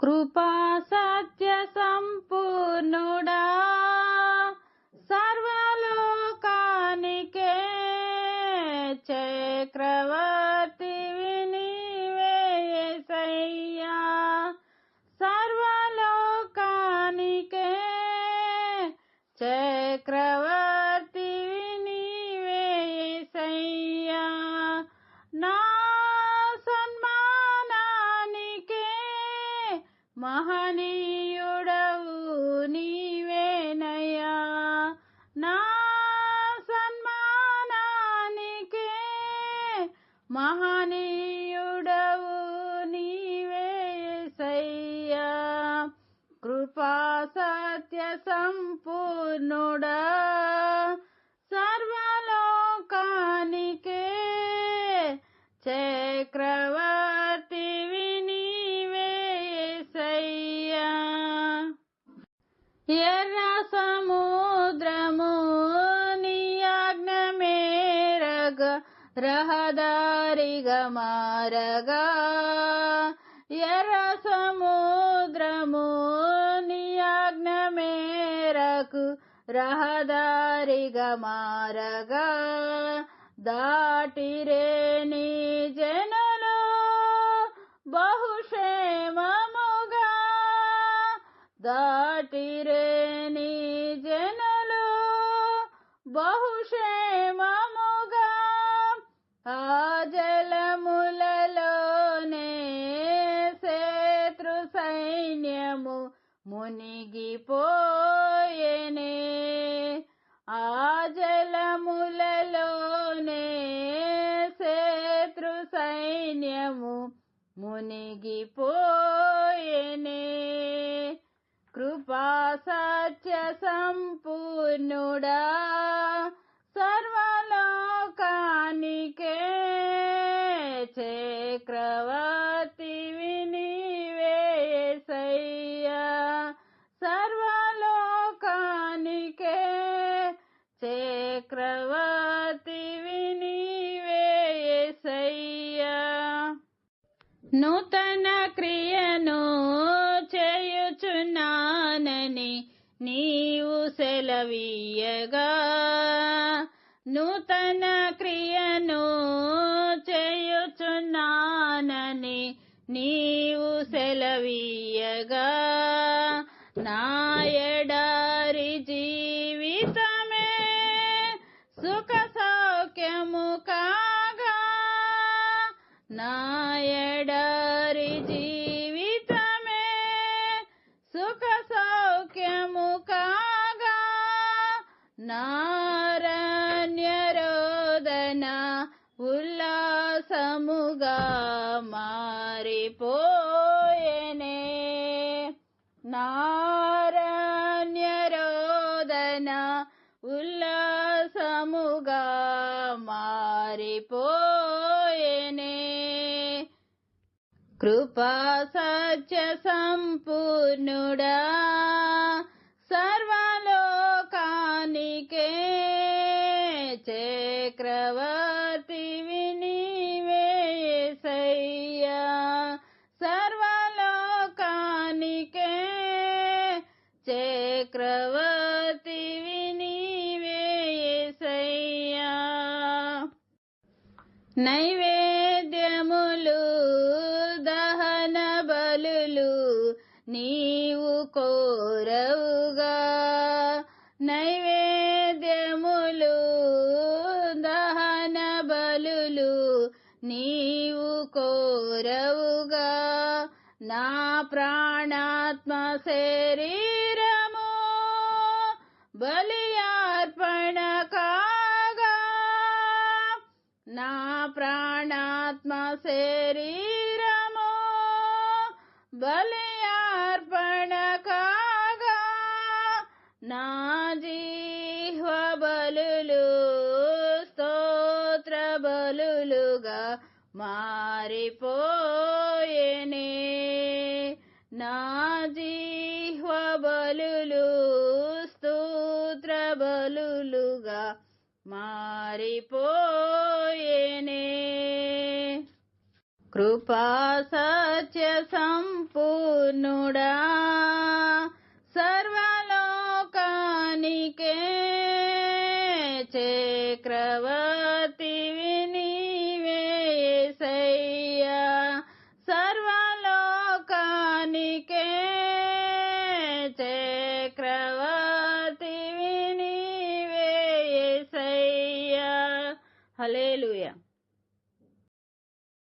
కృపా సత్య సంపూర్ణుడా సర్వలోకానికే చక్రవర్తి వినివేసయ్యా సర్వలోకానికే చక్రవర్తి మహనీయుడవు నీవేనయ్యా. నా సన్మానానికే మహనీయుడవు నీవేసయ్యా. కృపా సత్య సంపూర్ణుడా. సర్వలోకానికే చక్రవర్తి ఎర్ర సముద్రము నియాజ్ఞ మేరగ రహదారిగా మారగా ఎర్ర సముద్రము నియాజ్ఞ మేరకు రహదారిగా మారగా దాటిరే నీ జనులు బహుక్షేమముగా దాటిరే నీ జనులు బహుక్షేమముగా ఆ జలములలోనే శత్రు సైన్యము మునిగిపోయేనే. ఆ జలములలోనే శత్రు సైన్యము మునిగిపో కృపా సత్య సంపూర్ణుడా సర్వలోకానికే చక్రవర్తి వినివేసయ్యా సర్వలోకానికే చక్రవర్తి వినివేసయ్యా నూత నీవు సెలవీయగా నూతన క్రియను చేయుచున్నానని నీవు సెలవీయగా నాయడారి జీవితమే సుఖ సౌఖ్యము కాగా నా నారణ్యరోదన ఉల్లాసముగా మారిపోయేనే. నారణ్యరోదన ఉల్లాసముగా మారిపోయేనే. కృపా సత్య సంపూర్ణుడా సర్వలోకానికే నైవేద్యములు దహన బలులు నీవు కోరవుగా. నైవేద్యములు దహన బలులు నీవు కోరవుగా. నా ప్రాణాత్మ శరీరము బలియార్పణ కా నా ప్రాణాత్మ శరీరమో బలియార్పణ కాగా నా జీహ్వ బలులు స్తోత్ర బలులుగా మారిపోయేనే. నా జీహ్వ బలులు స్తోత్ర బలులుగా మారిపో కృపా సత్య సంపూర్ణుడా సర్వలోకానికే చక్రవర్తి.